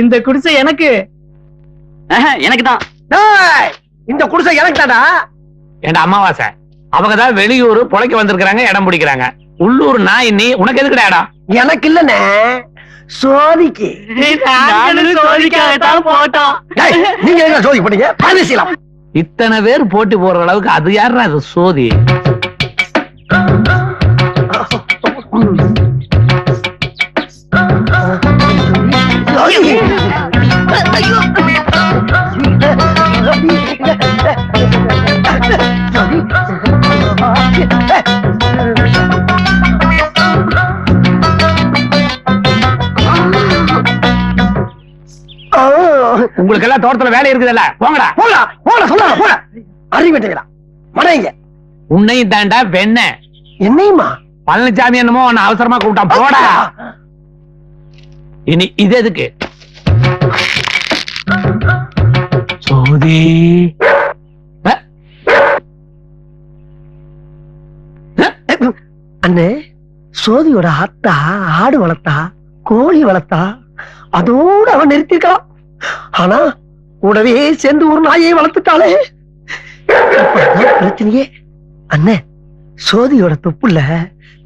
இந்த குடிசை எனக்கு. எனக்கு தான் டேய், இந்த குடிசை எனக்கு தாடா அமாவாசை? அவங்க தான் வெளியூர் பொழைக்க வந்திருக்காங்க இடம் பிடிக்கிறாங்க. உள்ளூர் நாய் நீ உனக்கு எதுக்குடா இடம் எனக்கு இல்லனே சோதிக்கு. சோதிக்காகத்தான் போட்டோம். டேய், நீங்க எங்க சோதி பரிசீலம் இத்தனை பேர் போட்டி போடுற அளவுக்கு அது யாருடா அது சோதி? உங்களுக்கு எல்லாம் தோட்டத்துல வேலை இருக்குதுல்ல போங்கடா. போடா போட சொல்ல போட. அறிவிட்டீங்களா மடைங்க உன்னையும் தாண்டா வெண்ண. என்னையுமா? பழனிசாமி என்னமோ உன்னை அவசரமா கூப்பிட்டான். போடா. இனி இது எதுக்கு? சோதி. அண்ணே சோதியோட அத்தா ஆடு வளர்த்தா கோழி வளர்த்தா அதோட அவன் நிறுத்திருக்கலாம் ஆனா கூடவே சேர்ந்து ஒரு நாயை வளர்த்துட்டாளே. பிரச்சனையே. அண்ணே சோதியோட தொப்புல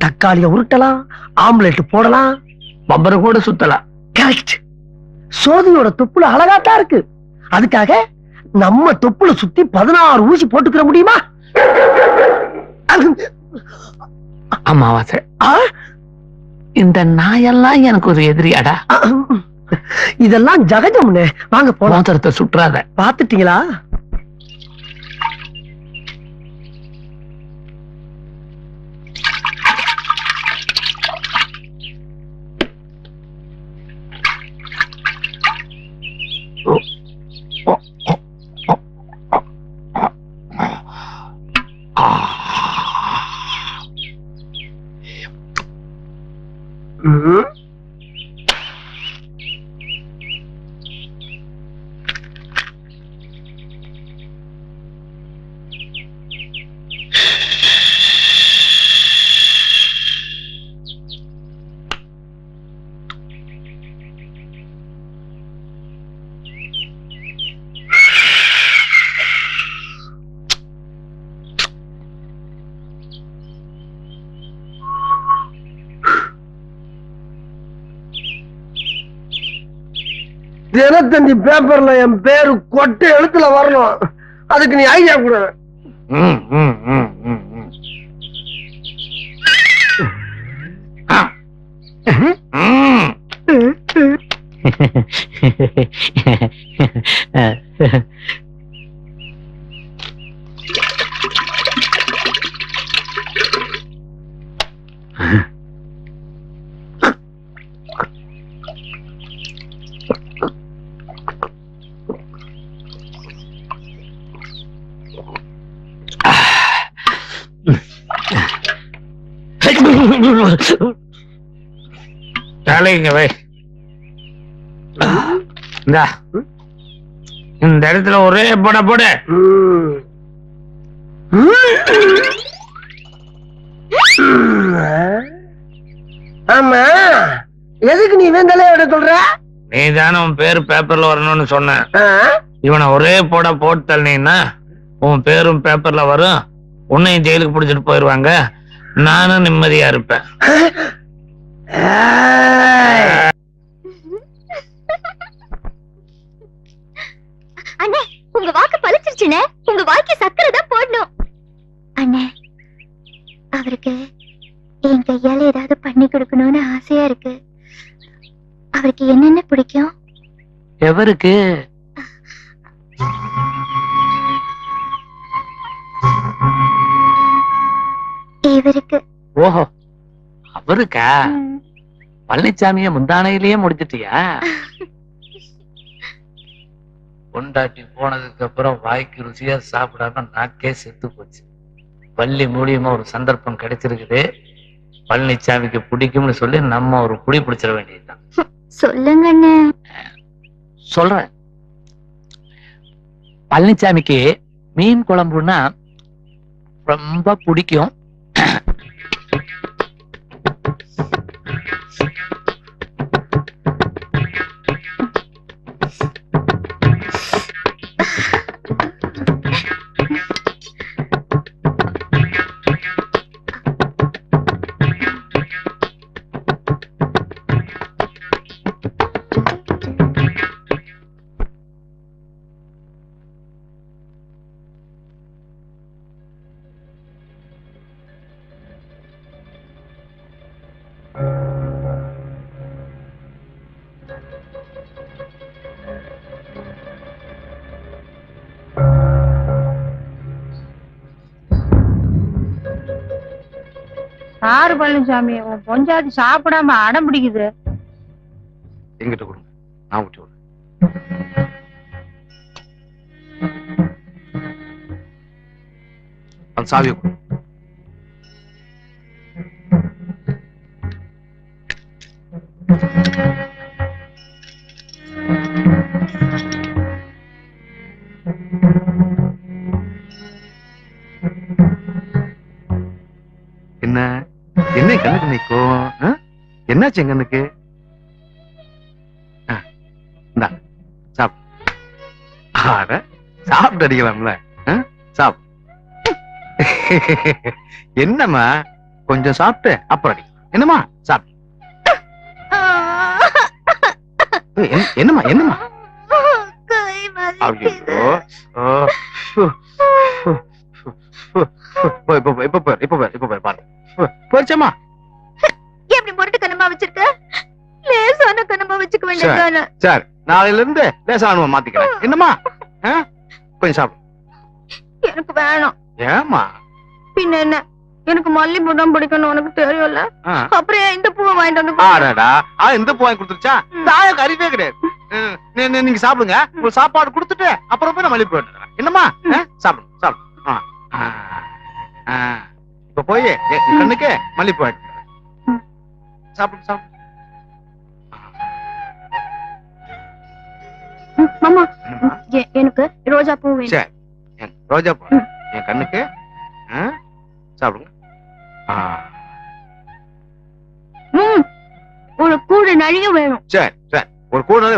தக்காளிய உருட்டலாம் ஆம்லெட் போடலாம். பம்பர கூட சுத்தலாம். கரெக்ட் சோதியோட தொப்புல அழகாத்தான் இருக்கு. அதுக்காக நம்ம தொப்புல சுத்தி பதினாறு ஊசி போட்டுக்கிற முடியுமா? அமாவாசை? இந்த நாயெல்லாம் எனக்கு ஒரு எதிரியாடா இதெல்லாம் ஜகஜம்னு. வாங்க போலாம். மோதிரத்தை சுற்றாத. பாத்துட்டீங்களா தினத்தந்தி பேப்பர்ல என் பேரு கொட்டை எழுத்துல வரணும். அதுக்கு நீ ஐடியா கொடு. ம், ம், ம், ம், ம். ஆ. ம். தலைங்க வை இந்தா. இந்த இடத்துல ஒரே போட போடு. ஆமா எதுக்கு நீ வேந்தலைய விட சொல்ற நீ தானே உன் பேரு பேப்பர்ல வரணும்னு சொன்ன? இவனை ஒரே போட போட்டு தள்ளினா உன் பேரும் பேப்பர்ல வரும் உன்னையும் ஜெயிலுக்கு பிடிச்சிட்டு போயிருவாங்க நானும் நிம்மதியா இருப்பேன். அண்ணே உங்க வாக்கு பழிச்சிருச்சுனே உங்க வாய்க்கு சக்கரை தான் போடணும். அண்ணே அவருக்கு என் கையால ஏதாவது பண்ணி கொடுக்கணும்னு ஆசையா இருக்கு. அவருக்கு என்னென்ன பிடிக்கும்? எவருக்கு? இவருக்கு. ஓஹோ அவருக்கா? பழனிசாமிய முந்தானையிலேயே முடிச்சிட்டியா? பொண்டாட்டி போனதுக்கு அப்புறம் வாய்க்கு ருசியா சாப்பிடாம நாக்கே செத்து போச்சு. பள்ளி மூலியமா ஒரு சந்தர்ப்பம் கிடைச்சிருக்குது. பழனிசாமிக்கு பிடிக்கும்னு சொல்லி நம்ம ஒரு புடி பிடிச்சிட வேண்டியதுதான். சொல்லுங்க சொல்றேன். பழனிசாமிக்கு மீன் குழம்புன்னா ரொம்ப பிடிக்கும். சாரு பழனிசாமி உன் பொஞ்சாதி சாப்பிடாம அடம் பிடிக்குது. எங்கிட்ட கொடுங்க. நான் ஊட்டி விடுறேன். அந்த சாவியை கொடு. என்னாச்சு என் கண்ணுக்கு ஆ, இந்தா சாப். ஆட சாப்பிட்டு அடிக்கலாம்ல? சாப். என்னம்மா கொஞ்சம் சாப்பிட்டு அப்புறம் அடி. என்னம்மா சாப்பிட்டு என்ன- என்னம்மா என்னம்மா? இப்ப இப்ப இப்ப இப்ப பாரு போயிருச்சேம்மா. வச்சிருக்க? லேசான கனமா வச்சுக்க வேண்டியதானே சரி நாளையில இருந்து லேசானுவ மாத்திக்கிறேன். என்னம்மா? ஆ? கொஞ்சம் சாப்பிடு. எனக்கு வேணாம். பின்ன என்ன? எனக்கு மல்லிப்பூ தான் பிடிக்கணும் உனக்கு. அப்புறம் இந்த பூவை வாங்கிட்டு வந்து? ஆடாடா. ஆ இந்த பூ வாங்கி கொடுத்துருச்சா? தாயம் அறிவே கிடையாது. நீங்க சாப்பிடுங்க. உங்களுக்கு சாப்பாடு கொடுத்துட்டு அப்புறம் போய் நான் எடுத்துறேன் என்னம்மா? ஆ? சாப்பிடு சாப்பிடு. ஆ. ஆ. ஆ. இப்ப போய் கண்ணுக்கு சாப்பிடு சாப்பிடு. மாமா. எனக்கு ரோஜா பூ வேணும். ரோஜா பூ? என் கண்ணுக்கு? சாப்பிடுங்க. ஒரு கூடு நிறைய வேணும். சரி சரி ஒரு கூட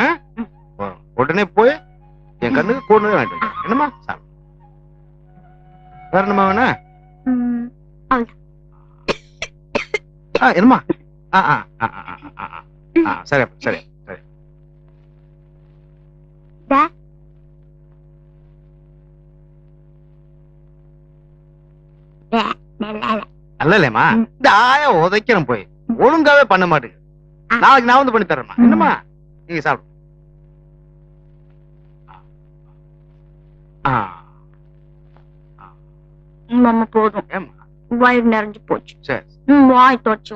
ஆ? உடனே போய் என் கண்ணுக்கு கூட வாங்கிட்டு வரேன். என்னம்மா? சாப்பிடு. வேற என்னம்மா ஆ என்னம்மா? சரி சரி சரி. நல்லா இல்ல. நல்ல இல்லையம்மா? ம். தாய உதைக்கிறேன் போய். ஒழுங்காவே பண்ண மாட்டேங்க ஆ. நாளைக்கு நான் வந்து பண்ணி தரேம்மா. என்னம்மா? நீங்க சாப்பிடு. போதும். ஏம்மா? வயிறு நிறைஞ்சு போச்சு. சரி. ம், வாய் தொடச்சு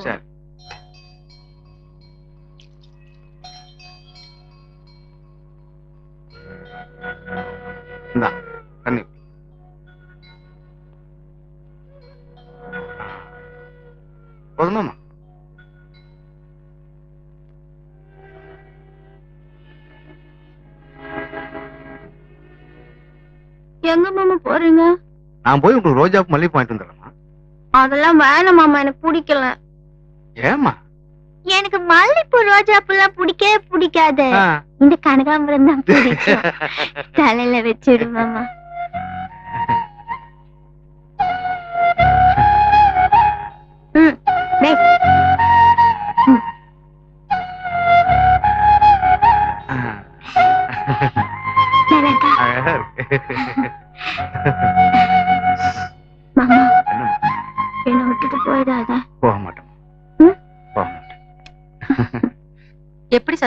போதுமாம்மா எங்க மாமா போறீங்க? நான் போய் உங்களுக்கு ரோஜா மல்லிகைப்பூ வாங்கிட்டு வந்துடுறேம்மா. அதெல்லாம் வேணாம் மாமா எனக்கு பிடிக்கல. ஏம்மா? எனக்கு மல்லிப்பூ ரோஜா பூலாம் பிடிக்கவே பிடிக்காது. இந்த கனகாம்பரம் தான் பிடிக்கும். தலையில வச்சிடு மாமா.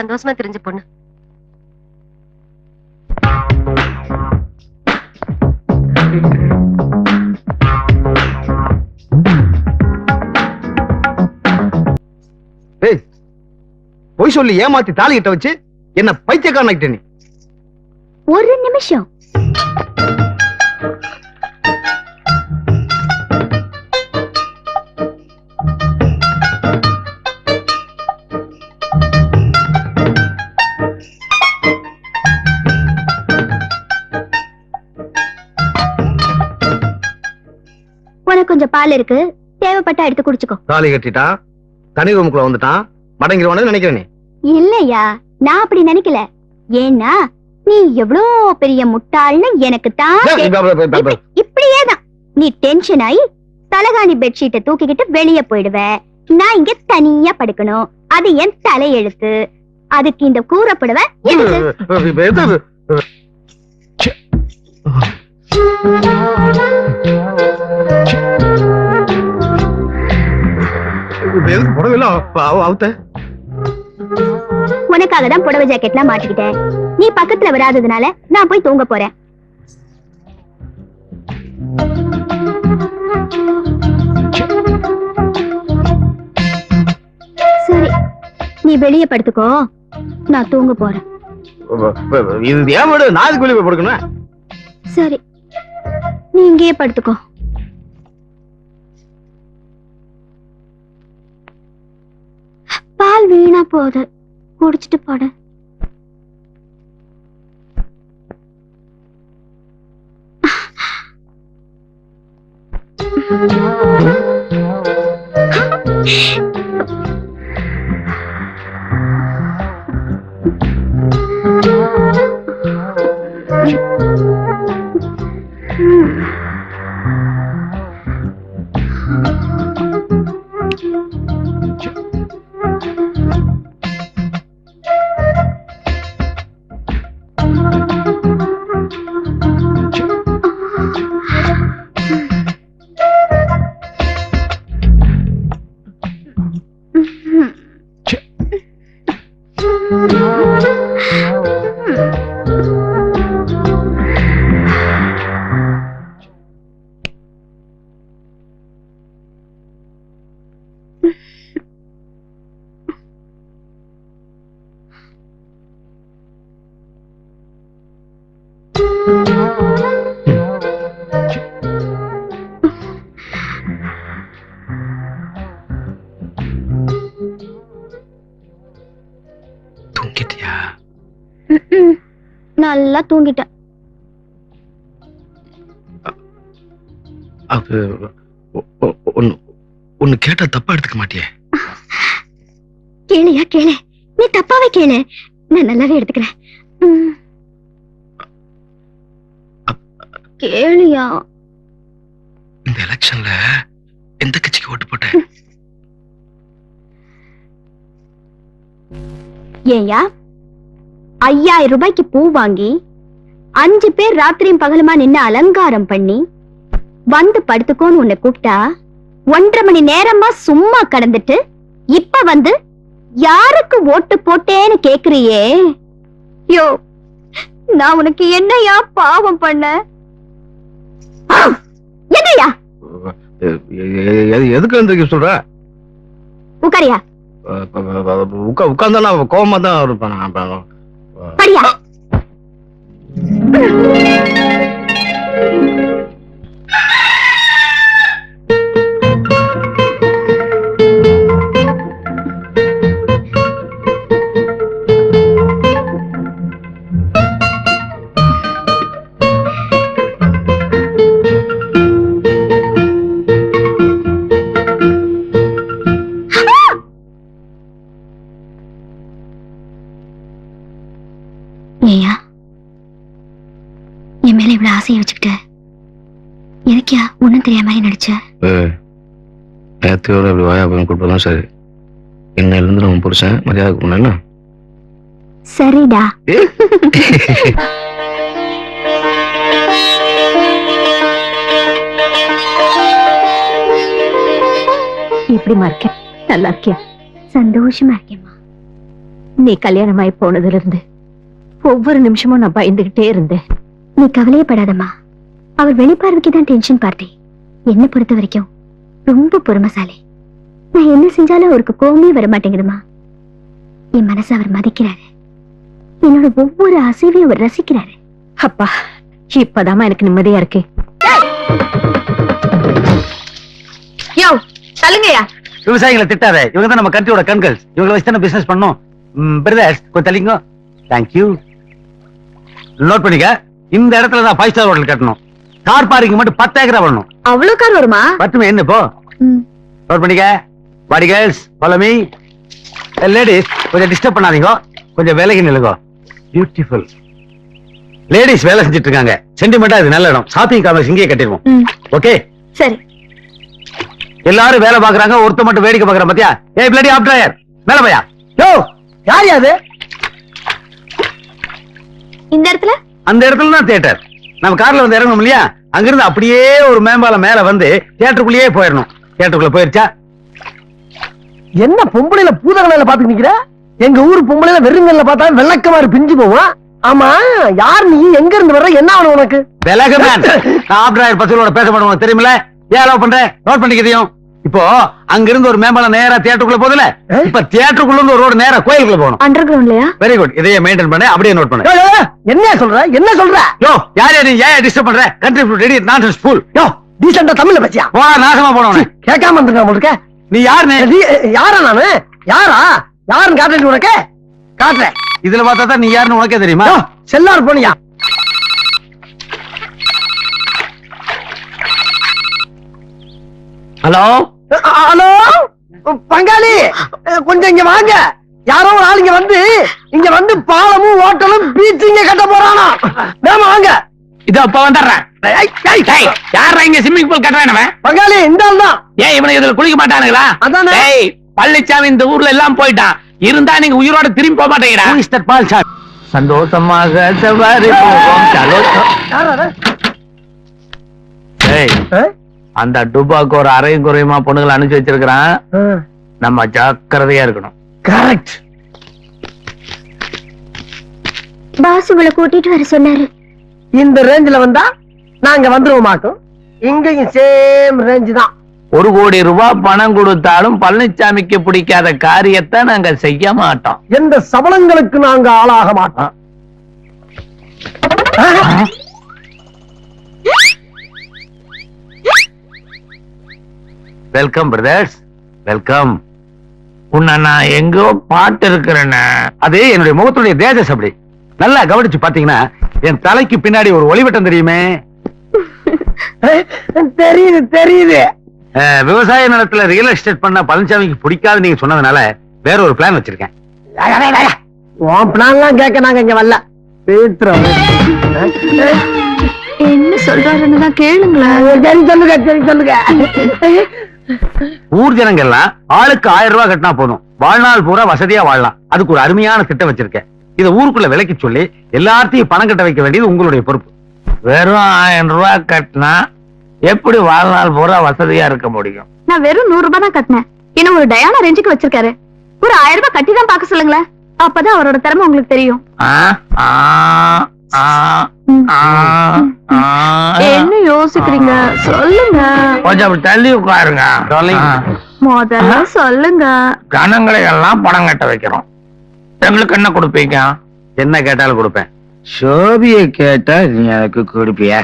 சந்தோஷமா தெரிஞ்ச பொண்ணு. பொய் சொல்லி ஏமாத்தி தாலி கிட்ட வச்சு என்ன பைத்தியக்காரன் ஒரு நிமிஷம். கொஞ்சம் பால் இருக்கு. தேவைப்பட்டா எடுத்து குடிச்சுக்கோ. தாலி கட்டிட்டான் தனி ரூமுக்குள்ள வந்துட்டான்? மடங்கிடுவானு நினைக்கிற நீ. இல்லையா? நான் அப்படி நினைக்கல. ஏன்னா நீ எவ்வளோ பெரிய முட்டாள்னு எனக்கு தான் ஏய், தெ- ப- ப- ப- ப- இப்படியே தான் நீ டென்ஷன் ஆகி தலகாணி பெட்ஷீட்டை தூக்கிக்கிட்டு வெளியே போயிடுவ. நான் இங்க தனியா படுக்கணும். அது என் தலையெழுத்து. அதுக்கு இந்த கூறப்படுவ எதுக்கு? எதுக்கு புடவைல அவுத்த? உனக்காக தான் புடவை ஜாக்கெட்லாம் மாட்டிக்கிட்டேன். நீ பக்கத்துல வராததுனால நான் போய் தூங்க போறேன். சரி நீ வெளியே படுத்துக்கோ. நான் தூங்க போறேன். இது ஏன் வெளியே போய் படுக்கணும். சரி நீ இங்கேயே படுத்துக்கோ. பால் வீணா போகுது. குடிச்சிட்டு போடு. தூங்கிட்டியா. நல்லா தூங்கிட்டேன். அது ஒன்னு ஒன்னு கேட்டா தப்பா எடுத்துக்க மாட்டியே. கேளியா கேளு. நீ தப்பாவே கேளு. நான் நல்லாவே எடுத்துக்கிறேன் ம். கேளியா? இந்த எலெக்ஷன்ல எந்த கட்சிக்கு ஓட்டு போட்ட ஏயா ஐயாயிரம் ரூபாய்க்கு பூ வாங்கி அஞ்சு பேர் ராத்திரியும் பகலுமா நின்னு அலங்காரம் பண்ணி வந்து படுத்துக்கோன்னு உன்னை கூப்பிட்டா ஒன்றரை மணி நேரமா சும்மா கடந்துட்டு இப்ப வந்து யாருக்கு ஓட்டு போட்டேன்னு கேக்குறியே? யோ நான் உனக்கு என்னையா பாவம் பண்ண? ஆ, எதுக்கு வந்து சொல்ற உட்காரியா உட்கார்ந்தா நான் கோபமா தான் இருப்பேன் நான் அப்புறம். படியா தெரியாம மாதிரி நடிச்ச? ஏய், நேத்தியோட இப்படி வாயா போய் கூப்பிடலாம் சரி. இன்னையில இருந்து நம்ம புருஷன் மரியாதை பண்ணல சரிடா. இப்படிமா இருக்கேன் நல்லா இருக்கியா? சந்தோஷமா இருக்கேம்மா. நீ கல்யாணமாயி போனதுல இருந்து ஒவ்வொரு நிமிஷமும் நான் பயந்துகிட்டே இருந்தேன். நீ கவலையப்படாதம்மா. அவர் வெளிப்பார்வைக்கு தான் டென்ஷன் பார்ட்டி என்ன பொறுத்த வரைக்கும் ரொம்ப பொறுமைசாலி. நான் என்ன செஞ்சாலும் அவருக்கு கோவமே வர மாட்டேங்குதுமா என் மனசை அவர் மதிக்கிறாரு. என்னோட ஒவ்வொரு அசைவையும் அவர் ரசிக்கிறாரு. அப்பா இப்பதாம்மா எனக்கு நிம்மதியா இருக்கு. யோ தள்ளுங்கயா விவசாயிகளை திட்டாத. இவங்க தான் நம்ம கண்ட்ரியோட கண்கள். இவங்களை வச்சு தானே பிசினஸ் பண்ணோம் பிரதர்ஸ் கொஞ்சம் தள்ளிங்க தேங்க்யூ நோட் பண்ணிக்க. இந்த இடத்துல தான் ஃபைவ் ஸ்டார் ஹோட்டல் கட்டணும். கார் பார்க்கிங் மட்டும் பத்து ஏக்கரா பண்ணணும் அவ்வளவு கார் வருமா? பத்துமே என்ன இப்போ? நோட் பண்ணிக்க. பாடி கேர்ள்ஸ் ஃபாலோ மீ லேடிஸ் கொஞ்சம் டிஸ்டர்ப் பண்ணாதீங்க. கொஞ்சம் விலகி நிலுங்க பியூட்டிஃபுல் லேடிஸ் வேலை செஞ்சுட்டு இருக்காங்க சென்டிமெண்டா இது நல்ல இடம். ஷாப்பிங் காம்ப்ளெக்ஸ் இங்கேயே கட்டிடுவோம். ஓகே சரி. எல்லாரும் வேலை பாக்குறாங்க ஒருத்த மட்டும் வேடிக்கை பாக்குறான் பாத்தியா? ஏய் பிளடி ஆப் டிரைவர் மேல பையா? யோ யார் யாது இந்த இடத்துல? அந்த இடத்துல தான் தியேட்டர் நம்ம கார்ல வந்து இறங்கணும் இல்லையா? அங்கிருந்து அப்படியே ஒரு மேம்பாலம் மேல வந்து தியேட்டருக்குள்ளேயே போயிடணும். தியேட்டருக்குள்ள போயிருச்சா? என்ன பொம்பளையில பூதகலையில பாத்துக்கு நிக்கிற? எங்க ஊர் பொம்பளைல வெறுங்கல்ல பார்த்தா வெள்ளக்கமாறு பிஞ்சு போவான் ஆமா யார் நீ? எங்க இருந்து வர்ற? என்ன ஆகணும் உனக்கு? விலகு மேன் நான் ஆப்டர் பசங்களோட பேச உனக்கு தெரியுமில ஏன் அலோவ் பண்றேன் நோட் பண்ணிக்கிறதையும் இப்போ அங்க இருந்து ஒரு மேம்பாலம் நேரா தியேட்டருக்குள்ள போதுல இப்ப தியேட்டருக்குள்ள இருந்து ஒரு ரோடு நேரா கோயிலுக்குள்ள போகணும். அண்டர் கிரவுண்ட்லயா வெரி குட் இதையே மெயின்டைன் பண்ண அப்படியே நோட் பண்ணு. என்ன சொல்ற? என்ன சொல்ற? யோ யார் யார் நீ ஏன் டிஸ்டர்ப் பண்ற? கண்ட்ரி ரெடி நான் ஸ்கூல் யோ டீசெண்டா தமிழ்ல பேசியா? போடா நாசமா போனவனே. கேட்காம இருந்திருக்கா உங்களுக்கு நீ யாருன்னு? நீ, யாரா நானு? யாரா? யாருன்னு காட்டுறேன் உனக்கு? காட்டுறேன். இதுல பார்த்தா தான் நீ யாருன்னு உனக்கே தெரியுமா? செல்லார் போனியா? ஹலோ? ஹலோ? பங்காளி கொஞ்சம் இங்க வாங்க. யாரோ ஒரு ஆள் இங்க வந்து இங்க வந்து பாலமும் ஹோட்டலும் பீச் இங்க கட்ட போறானா? வேமா வாங்க. இதோ இப்ப வந்துடுறேன். யாரா இங்க ஸ்விம்மிங் பூல் கட்டுறானவன் பங்காளி இந்த ஆள் தான் ஏன் இவனுக்கு இதுல குளிக்க மாட்டானுங்களா? அதானே. ஏய் பழனிசாமி இந்த ஊர்ல எல்லாம் போயிட்டான். இருந்தா நீங்க உயிரோட திரும்பி போக is that பால்சாமி சந்தோஷமாக சவாரி போவோம் சலோ- யாரா அது? ஏய். அஹ்? அந்த டுபாக்கு ஒரு அரையும் குறையுமா பொண்ணுங்களை அனுப்பிச்சு வச்சிருக்கிறான். நம்ம ஜாக்கிரதையா இருக்கணும். Correct. பாஸ் உங்களை கூட்டிட்டு வர சொன்னாரு. இந்த ரேஞ்சில வந்தா நாங்க வந்துருவோம் மாட்டோம் இங்கேயும் சேம் ரேஞ்ச் தான். ஒரு கோடி ரூபாய் பணம் கொடுத்தாலும் பழனிசாமிக்கு பிடிக்காத காரியத்தை நாங்க செய்ய மாட்டோம். எந்த சபலங்களுக்கு நாங்க ஆளாக மாட்டோம். வெல்கம் பிரதர்ஸ் வெல்கம் உன்னை நான் எங்கோ பாட்டு இருக்கிறேன்னு அது என்னுடைய முகத்துடைய தேஜஸ் அப்படி. நல்லா கவனிச்சு பாத்தீங்கன்னா என் தலைக்கு பின்னாடி ஒரு ஒளிவட்டம் தெரியுமே? தெரியுது தெரியுது. விவசாய நிலத்துல ரியல் எஸ்டேட் பண்ண பழனிசாமிக்கு பிடிக்காது நீங்க சொன்னதுனால வேற ஒரு பிளான் வச்சிருக்கேன். உன் பிளான்லாம் கேட்க நாங்க இங்க வரல. பேத்துறோம் என்ன சொல்றாருன்னு தான் கேளுங்களேன். சரி சொல்லுங்க சரி சொல்லுங்க. ஊர் ஜனங்க எல்லாம் ஆளுக்கு ஆயிரம் ரூபாய் கட்டினா போதும். வாழ்நாள் பூரா வசதியா வாழலாம். அதுக்கு ஒரு அருமையான திட்டம் வச்சிருக்கேன். இதை ஊருக்குள்ள விலைக்கு சொல்லி எல்லாத்தையும் பணம் கட்ட வைக்க வேண்டியது உங்களுடைய பொறுப்பு. வெறும் ஆயிரம் ரூபாய் கட்டினா எப்படி வாழ்நாள் பூரா வசதியா இருக்க முடியும்? நான் வெறும் நூறு ரூபாய் தான் கட்டினேன். என்ன ஒரு டயானா ரேஞ்சுக்கு வச்சிருக்காரு. ஒரு ஆயிரம் ரூபாய் கட்டி தான் பாக்க சொல்லுங்களேன். அப்பதான் அவரோட திறமை உங்களுக்கு தெரியும். ஆ, ஆ, ஆ, ம். ஆ, ஆ. என்ன யோசிக்கிறீங்க? சொல்லுங்க. கொஞ்சம் அப்படி தள்ளி உட்காருங்க. முதல்ல சொல்லுங்க. ஜனங்களை எல்லாம் பணம் கட்ட வைக்கிறோம். எங்களுக்கு என்ன கொடுப்பீங்க? என்ன கேட்டாலும் கொடுப்பேன். சோபிய கேட்டா நீ எனக்கு கொடுப்பியா?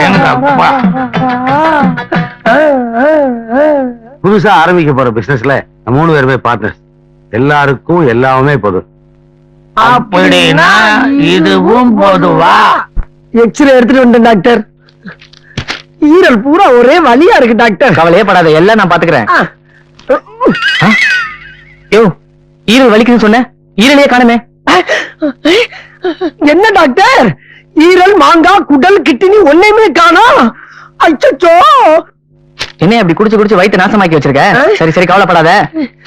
எங்க அப்பா? புதுசா ஆரம்பிக்க போற பிசினஸ்ல மூணு பேருமே பார்ட்னர்ஸ் எல்லாருக்கும் எல்லாமே போதும். அப்படின்னா இதுவும் பொதுவா. எக்ஸ்ரே எடுத்துட்டு வந்துட்டேன் டாக்டர் ஈரல் பூரா ஒரே வலியா இருக்கு டாக்டர் கவலையே படாத எல்லாம் நான் பாத்துக்கிறேன். யோ ஈரல் வலிக்குதுன்னு சொன்ன? ஈரலையே காணுமே. என்ன டாக்டர் ஈரல் மாங்காய் குடல் கிட்னி ஒன்னையுமே காணோம். அச்சச்சோ. என்ன அப்படி குடிச்சு குடிச்சு வயித்து நாசமாக்கி வச்சிருக்க? சரி சரி கவலைப்படாத.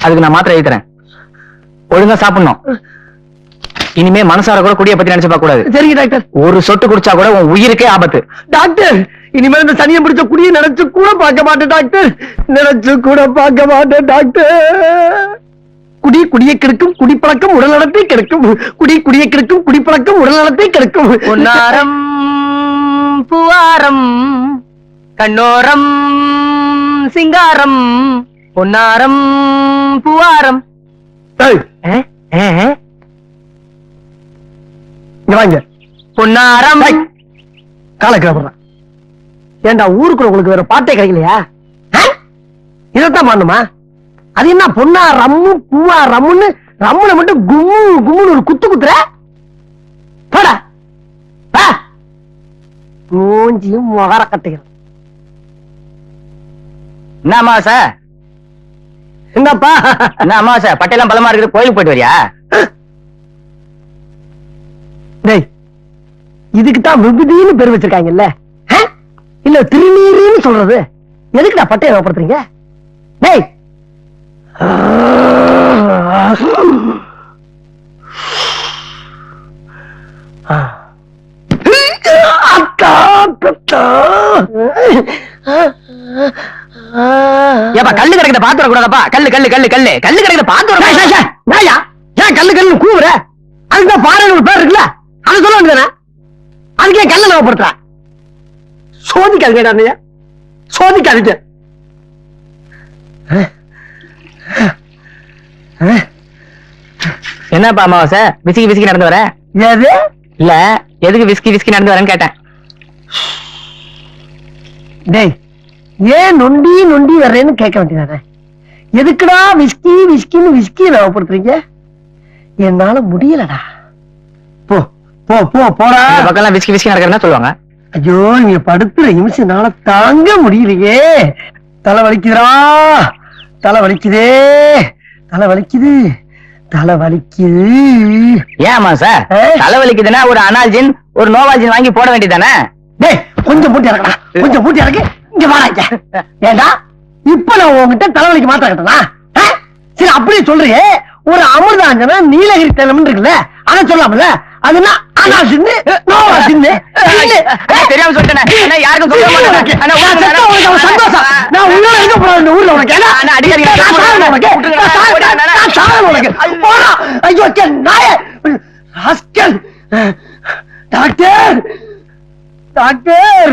அதுக்கு நான் மாத்திரை எழுதி தரேன் ஒழுங்கா சாப்பிடணும். இனிமே மனசார கூட குடிய பத்தி நினைச்சு பார்க்க கூடாது. சரிங்க டாக்டர். ஒரு சொட்டு குடிச்சா கூட உன் உயிருக்கே ஆபத்து. டாக்டர் இனிமேல் இந்த சனியம் பிடிச்ச குடியை நினைச்சு கூட பார்க்க மாட்டேன் டாக்டர். நினைச்சு கூட பார்க்க மாட்டேன் டாக்டர். குடி குடியை கெடுக்கும் குடிப்பழக்கம் உடல் நலத்தை கெடுக்கும். குடி குடியை கெடுக்கும் குடிப்பழக்கம் உடல் நலத்தை கெடுக்கும். பொன்னாரம் பூவாரம் கண்ணோரம் சிங்காரம் பொன்னாரம் பூவாரம். வாங்க. பொன்னாரம். டேய், காலை கிளம்புறான் ஏண்டா ஊருக்குள்ள உங்களுக்கு வேற பாட்டே கிடைக்கலையா? ஆ? இதைத்தான் பண்ணுமா அது என்ன பொண்ணா ரம்மு பூவா ரம்முன்னு ரம்முல மட்டும் கும்மு கும்முன்னு ஒரு குத்து குத்துற? போடா. மூஞ்சியும் முகர கட்டுகிறேன் என்ன அமாவாசை? என்னப்பா? என்ன அமாவாசை? பட்டையெல்லாம் பலமா இருக்குது. கோயிலுக்கு போயிட்டு வரியா? டேய் இதுக்கு தான் விபூதின்னு பேர் வச்சிருக்காங்கல்ல? இல்ல திருநீருன்னு சொல்றது? எதுக்குடா பட்டையை ஏற்படுத்துறீங்க டேய்! அக்கா அக்கா. ஏப்பா கல்லு கிடைக்கிற பாத்து வரக்கூடாதப்பா கல்லு கல்லு கல்லு கல்லு. கல்லு கிடைக்கிற பாத்து வர ஏய்யா, ஏன் கல்லு கல்லு கூவுற? அதுதான் பாறைன்னு ஒரு பேர் இருக்குல்ல? அதை சொல்ல வேண்டியதானே அதுக்கு ஏன் கல்ல நவப்படுத்துற சோதிக்காதீங்க சோதிக்காதீங்க. என்னப்பா அமாவாசை? விசிக்கி விசிக்கி நடந்து வர? எது இல்ல எதுக்கு விஸ்கி விஸ்கி நடந்து வரேன்னு கேட்டேன். டேய் ஏன் நொண்டி நொண்டி வர்றேன்னு கேட்க வேண்டியதானே? எதுக்குடா விஸ்கி விஸ்கின்னு விஸ்கி நவப்படுத்துறீங்க என்னால முடியலடா. போ போ போ போடா. இந்த பக்கம் எல்லாம் விஸ்கி விஸ்கி நடக்கிறதா சொல்லுவாங்க? ஐயோ நீங்க படுத்துற நிமிஷம் என்னால தாங்க முடியலையே. தலை வலிக்குதுடா. தலை வலிக்குதே. தலை வலிக்குது. தலை வலிக்குது. ஏன் அமாவாசை ஏ? தலைவலிக்குதுன்னா ஒரு அனால்ஜின் ஒரு நோவாஜின் வாங்கி போட வேண்டியதானே டேய் கொஞ்சம் மூட்டி இறக்கடா. கொஞ்சம் மூட்டி இறக்கு. இங்க வாடா இங்க. ஏண்டா இப்ப நான் உன்கிட்ட தலைவலிக்கு மாத்திர கட்டனா சரி அப்படியே சொல்றியே. ஒரு அமிர்தாஞ்சனா நீலகிரி தைலம் இருக்குல்ல அதை சொல்லாமல அது என்ன? ஆனா சின்னு? நோவா சின்னு? சின்னு. அண்ணா, தெரியாம சொல்லிட்டேனே. யாருக்கும் சொல்ல மாட்டேன். சந்தோஷம். நான் உயிரோட இருக்க போறேன்? இந்த ஊர்ல உனக்கு. நான் சாகணும் உனக்கு. போடா. ஐயோ, கே, நாயே. Doctor. Doctor.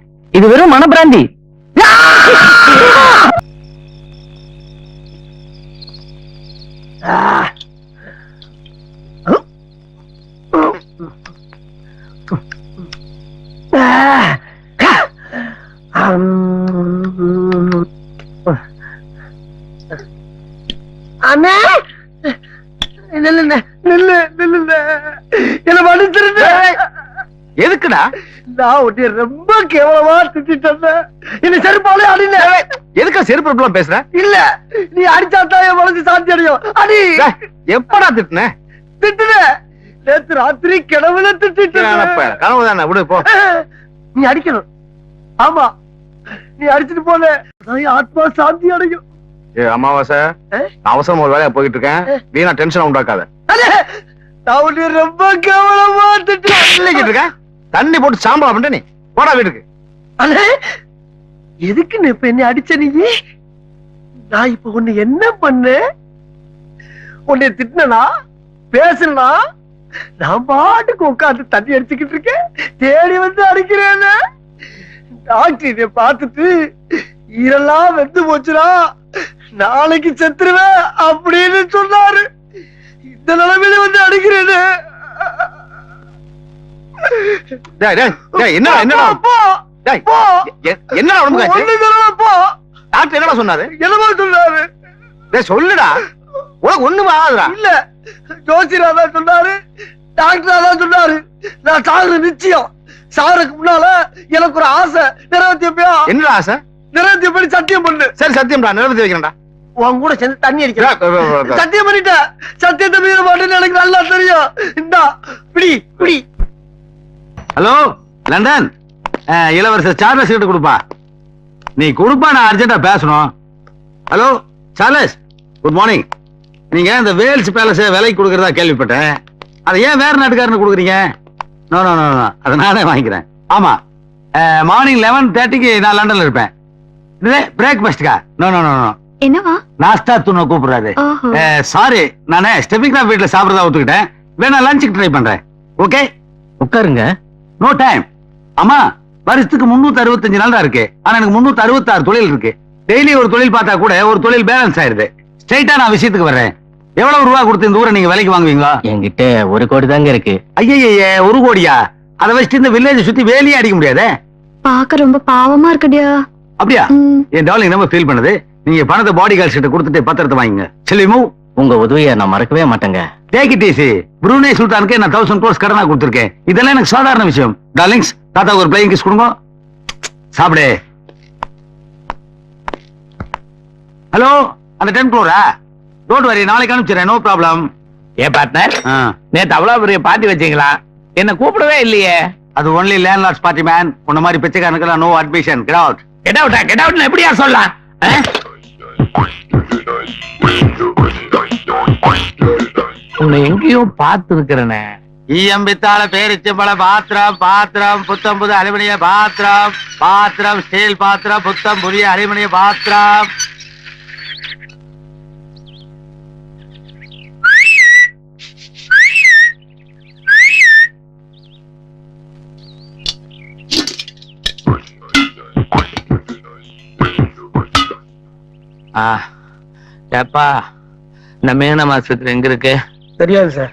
இது வெறும் மனப்பிராந்தி. அண்ணா! நில்லு நில்லு நில்லு என்ன மன்னிச்சிருந்த எதுக்குடா? நான் உன்னை ரொம்ப கேவலமா திட்டிட்டேன் என்ன செருப்பாலே அடில எதுக்கா செருப்பு இப்படிலாம் பேசுற? இல்ல நீ அடிச்சாதான் என் மனசு சாந்தி அடையும். அடி. எப்படா திட்டுன? திட்டுன. நேத்து ராத்திரி கிணவுல திட்டிட்டேன் கனவு தானே விடு போ. நீ அடிக்கணும். ஆமா. நீ அடிச்சிட்டு போன. ஆத்மா சாந்தி அடையும். ஏ அமாவாசை. அவசரமா ஒரு வேலையா போயிட்டு இருக்கேன். வீணா டென்ஷன் உண்டாக்காத. நான் உன்னை ரொம்ப கேவலமா திட்டுறேன் இல்லைக்கிட்டு இருக்கேன் தண்ணி போட்டு சாம்பலா பண்ண நீ. போடா வீட்டுக்கு. அண்ணே எதுக்கு நீ இப்ப என்ன அடிச்ச நீ? நான் இப்ப உன்னை என்ன பண்ண? உன்னை திட்டினா பேசுனா நான் பாட்டுக்கு உட்காந்து தண்ணி அடிச்சுக்கிட்டு இருக்கேன். தேடி வந்து அடிக்கிறேன் டாக்டர் இதை பார்த்துட்டு ஈரெல்லாம் வெந்து போச்சுடா. நாளைக்கு செத்துருவேன் அப்படின்னு சொன்னாரு. இந்த நிலைமையில வந்து அடிக்கிறேன்னு என்ன என்னடா என்னடா? உடம்புக்கு டாக்டர் என்னடா சொன்னாரு? என்னமா சொன்னாரு. டேய் சொல்லுடா. உனக்கு ஒண்ணுமே ஆகாதுடா. இல்ல. ஜோசியரா தான் சொன்னாரு. டாக்டரா தான் சொன்னாரு. நான் நிச்சயம். சாகுறதுக்கு முன்னால எனக்கு ஒரு ஆசை. நிறைவேற்றியப்பையா என்னடா ஆசை? நிறைவேற்றியபடி சத்தியம் பண்ணு. சரி சத்தியம்டா நிறைவேற்றி வைக்கிறேன்டா. உன் கூட சேர்ந்து தண்ணி அடிக்கிறேன். சத்தியம் பண்ணிட்டேன். சத்தியத்தை மீற மாட்டேன்னு எனக்கு நல்லா தெரியும். இந்தா பிடி பிடி ஹலோ லண்டன். இளவரசர் சார்லஸ் கிட்ட கொடுப்பா. நீ கொடுப்பா நான் அர்ஜென்ட்டா பேசணும். ஹலோ சார்லஸ் குட் மார்னிங் நீங்க இந்த வேல்ஸ் பேலஸ் விலைக்கு கொடுக்கறதா கேள்விப்பட்டேன்? அதை ஏன் வேற நாட்டுக்காரனு கொடுக்குறீங்க? நோ நோ நோ நோ அதை நானே வாங்கிக்கிறேன். ஆமா. மார்னிங் லெவன் தேர்ட்டிக்கு நான் லண்டன்ல இருப்பேன். பிரேக்ஃபாஸ்ட்கா நோ நோ நோ நோ என்னவா? நாஸ்தா துண்ண கூப்பிடுறாரு. சாரி நானே ஸ்டெபிக்ரா வீட்ல சாப்பிடறதா ஒத்துக்கிட்டேன். வேணா லஞ்சுக்கு ட்ரை பண்றேன். ஓகே உட்காருங்க. நோ டைம் ஆமா வருஷத்துக்கு முன்னூத்தி அறுபத்தஞ்சு நாள் தான் இருக்கு. ஆனா எனக்கு முன்னூத்தி அறுபத்தாறு தொழில் இருக்கு. டெய்லி ஒரு தொழில் பார்த்தா கூட ஒரு தொழில் பேலன்ஸ் ஆயிருது ஸ்ட்ரைட்டா நான் விஷயத்துக்கு வர்றேன். எவ்வளவு ரூபா கொடுத்து இந்த ஊரை நீங்க விலைக்கு வாங்குவீங்களா? என்கிட்ட ஒரு கோடி தாங்க இருக்கு. ஐயய்யே ஒரு கோடியா? அதை வச்சுட்டு இந்த வில்லேஜ் சுத்தி வேலையே அடிக்க முடியாதே? பாக்க ரொம்ப பாவமா இருக்குடியா அப்படியா? என் டார்லிங் ரொம்ப ஃபீல் பண்ணுது? நீங்க பணத்தை பாடி கார்ட்ஸ் கிட்ட கொடுத்துட்டு பத்திரத்தை வாங்கிங்க. செல்வி மூவ் உங்க உதவியை நான் மறக்கவே மாட்டேங்க. டேக் இட் ஈஸி புரூனே சுல்தானுக்கு நான் தௌசண்ட் க்ரோஸ் கடனா கொடுத்துருக்கேன். இதெல்லாம் எனக்கு சாதாரண விஷயம். டார்லிங்ஸ் தாத்தா ஒரு பிளேயிங் கிஸ் கொடுங்க. சாப்பிடு. ஹலோ அந்த டென் ஃப்ளோரா டோன்ட் வரி நாளைக்கு அனுப்பிச்சிடுறேன். நோ ப்ராப்ளம் ஏ பார்ட்னர் நேத்து அவ்வளவு பெரிய பார்ட்டி வச்சீங்களா? என்ன கூப்பிடவே இல்லையே. அது ஒன்லி லேண்ட்லார்ட்ஸ் பார்ட்டி மேன் உன்ன மாதிரி பிச்சைக்காரனுக்கெல்லாம் no admission get out get அவுட்டா கெட் அவுட்னு எப்படியா சொல்லலாம்? உன்னை எங்கேயோ பார்த்து ஈயம்பித்தால ஈயம் பேரிச்சம்பள பாத்திரம் பாத்திரம் புத்தம் புது அலுமினிய பாத்திரம் பாத்திரம் ஸ்டீல் பாத்திரம் புத்தம் புதிய அலுமினிய பாத்திரம். ஆ ஏப்பா இந்த மீனம் ஆஸ்பத்திரி எங்க இருக்கு தெரியாது சார்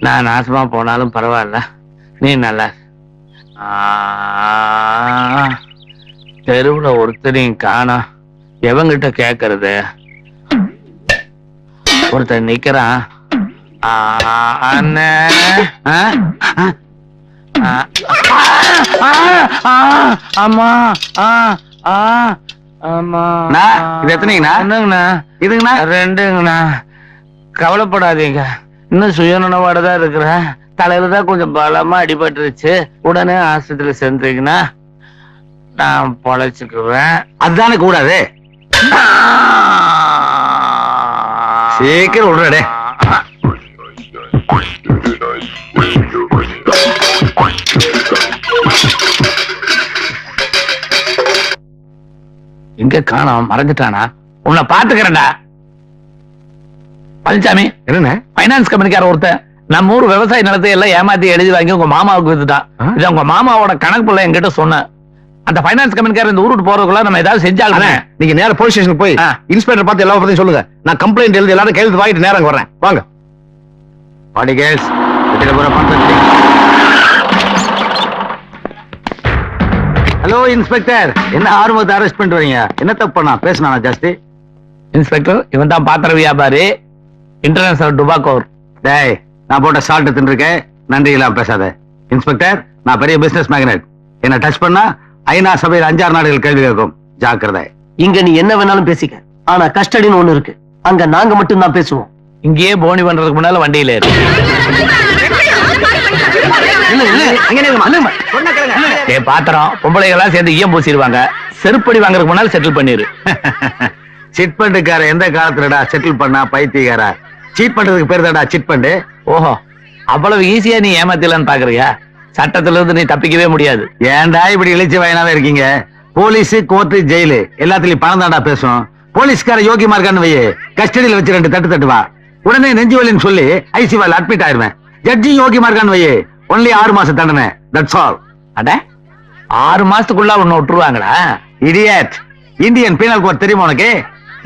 நான் நாசமா போனாலும் பரவாயில்ல நீ நல்லா தெருவுல ஒருத்தரையும் காணோம் எவங்கிட்ட கேக்குறது ஒருத்தன் நிக்கிறான் ஆ, அண்ணே ஆ? ஆ? ரெண்டுங்கண்ணா. கவலைப்படாதீங்க. இன்னும் சுயநலவோட தான் இருக்கிறேன். தலையில தான் கொஞ்சம் பலமா அடிபட்டுருச்சு. உடனே ஆஸ்பத்திரி சேர்ந்தீங்கன்னா நான் பொழைச்சுக்குவேன். அதுதானே கூடாது. சீக்கிரம் விடுறடே. எங்க காணோம்? மறைஞ்சிட்டானா உன்னை பாத்துக்கிறேன்டா பழனிசாமி என்ன பைனான்ஸ் கம்பெனிக்கார ஒருத்தன் நம்ம ஊர் விவசாய நிலத்தை எல்லாம் ஏமாத்தி எழுதி வாங்கி உங்க மாமாவுக்கு வித்துட்டான்? இது உங்க மாமாவோட கணக்கு புள்ள என்கிட்ட சொன்னேன். அந்த பைனான்ஸ் கம்பெனிக்கார இந்த ஊருக்கு போறதுக்குள்ள நம்ம ஏதாவது செஞ்சாலும் நீங்க நேரா போலீஸ் ஸ்டேஷனுக்கு போய். இன்ஸ்பெக்டர் பார்த்து எல்லா பத்தியும் சொல்லுங்க. நான் கம்ப்ளைண்ட் எழுதி எல்லாரும் கையெழுத்து வாங்கிட்டு நேரம் வர்றேன். வாங்க. Body girls hello inspector. என்ன ஆர்வத்தை அரெஸ்ட் பண்ணிட்டு வரீங்க? என்ன தப்பு பண்ணா? பேசினா ஜாஸ்தி? இன்ஸ்பெக்டர் இவன் தான் பாத்திர வியாபாரி. இன்டர்நேஷனல் டுபாக்கோர் டேய் நான் போட்ட சால்ட் தின்னுருக்கேன் நன்றி இல்லாம பேசாத. இன்ஸ்பெக்டர் நான் பெரிய பிசினஸ் மேக்னெட் என்ன டச் பண்ணா ஐநா சபையில் அஞ்சாறு நாடுகள் கேள்வி கேட்கும். ஜாக்கிரதை. இங்க நீ என்ன வேணாலும் பேசிக்க. ஆனா கஸ்டடின்னு ஒண்ணு இருக்கு. அங்க நாங்க மட்டும் தான் பேசுவோம். இங்கேயே போனி பண்றதுக்கு முன்னால வண்டியில ஏறு. ஏ பாத்திரம் பொம்பளைங்க எல்லாம் சேர்ந்து ஈயம் பூசிடுவாங்க செருப்படி வாங்குறதுக்கு முன்னால செட்டில் பண்ணிரு. சிட் பண்டுக்கார எந்த காலத்துலடா செட்டில் பண்ணா பைத்தியக்காரா? சீட் பண்றதுக்கு பேர் தாடா சிட் பண்டு. ஓஹோ அவ்வளவு ஈஸியா நீ ஏமாத்திடலான்னு பாக்குறியா? சட்டத்துல இருந்து நீ தப்பிக்கவே முடியாது. ஏன்டா இப்படி இழிச்சு வயனாவே இருக்கீங்க? Police court jail. எல்லாத்துலயும் பணம் தாண்டா பேசும். போலீஸ்கார யோகியமா இருக்கான்னு வையே. கஸ்டடியில வச்சு ரெண்டு தட்டு தட்டுவா. உடனே நெஞ்சு வலின்னு சொல்லி ஐசிவால் அட்மிட் ஆயிருவேன். ஜட்ஜி யோகியமா இருக்கான்னு வையே. ஒன்லி ஆறு மாச தண்டனை. தட்ஸ் ஆல் அட ஆறு மாசத்துக்குள்ள உன்னை விட்டுருவாங்களா இடியட் இந்தியன் பீனல் கோட் தெரியுமா உனக்கு?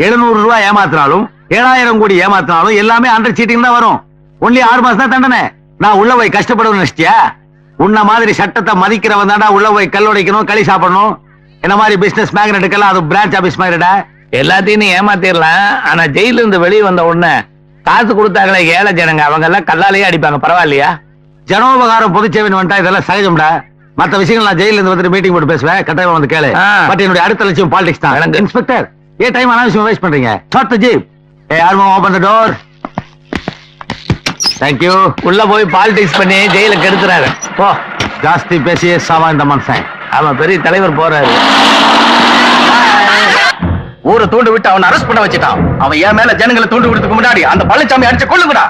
எழுநூறு ரூபாய் ஏமாத்தினாலும் ஏழாயிரம் கோடி ஏமாத்தினாலும் எல்லாமே அண்டர் சீட்டிங் தான் வரும். ஒன்லி ஆறு மாசம் தான் தண்டனை. நான் உள்ள போய் கஷ்டப்படுவேன் நினைச்சியா உன்ன மாதிரி சட்டத்தை மதிக்கிறவன் தாண்டா உள்ள போய் கல் உடைக்கணும் களி சாப்பிடணும். என்ன மாதிரி பிசினஸ் மேக்னெட்டுக்கெல்லாம் அது பிரான்ச் ஆபீஸ் மாதிரிடா. எல்லாத்தையும் நீ ஏமாத்திடலாம். ஆனா ஜெயில இருந்து வெளியே வந்த உடனே காசு கொடுத்தாங்களே ஏழை ஜனங்க அவங்க எல்லாம் கல்லாலேயே அடிப்பாங்க. பரவாயில்லையா? ஜனோபகாரம் பொதுச்சேவன் வந்துட்டா இதெல்லாம் சகஜம்டா. மத்த விஷயங்கள் நான் ஜெயில இருந்து வந்துட்டு மீட்டிங் போட்டு பேசுவேன். கட்டாயம் வந்து கேளு. பட் என்னுடைய அடுத்த லட்சியம் பாலிடிக்ஸ் தான். இன்ஸ்பெக்டர் ஏ டைம் அனாவசியம் வேஸ்ட் பண்றீங்க? ஷார்ட் த ஜீப் ஏ யாரும் ஓபன் த டோர் தேங்க்யூ உள்ள போய் பாலிடிக்ஸ் பண்ணி ஜெயில கெடுத்துறாரு. போ. ஜாஸ்தி பேசியே சாவா இந்த மனுஷன். அவன் பெரிய தலைவர் போறாரு. ஊரை தூண்டு விட்டு அவனை அரெஸ்ட் பண்ண வச்சுட்டான். அவன் என் மேல ஜனங்களை தூண்டு விடுறதுக்கு முன்னாடி அந்த பழனிசாமி அடிச்சு கொள்ளுங்கடா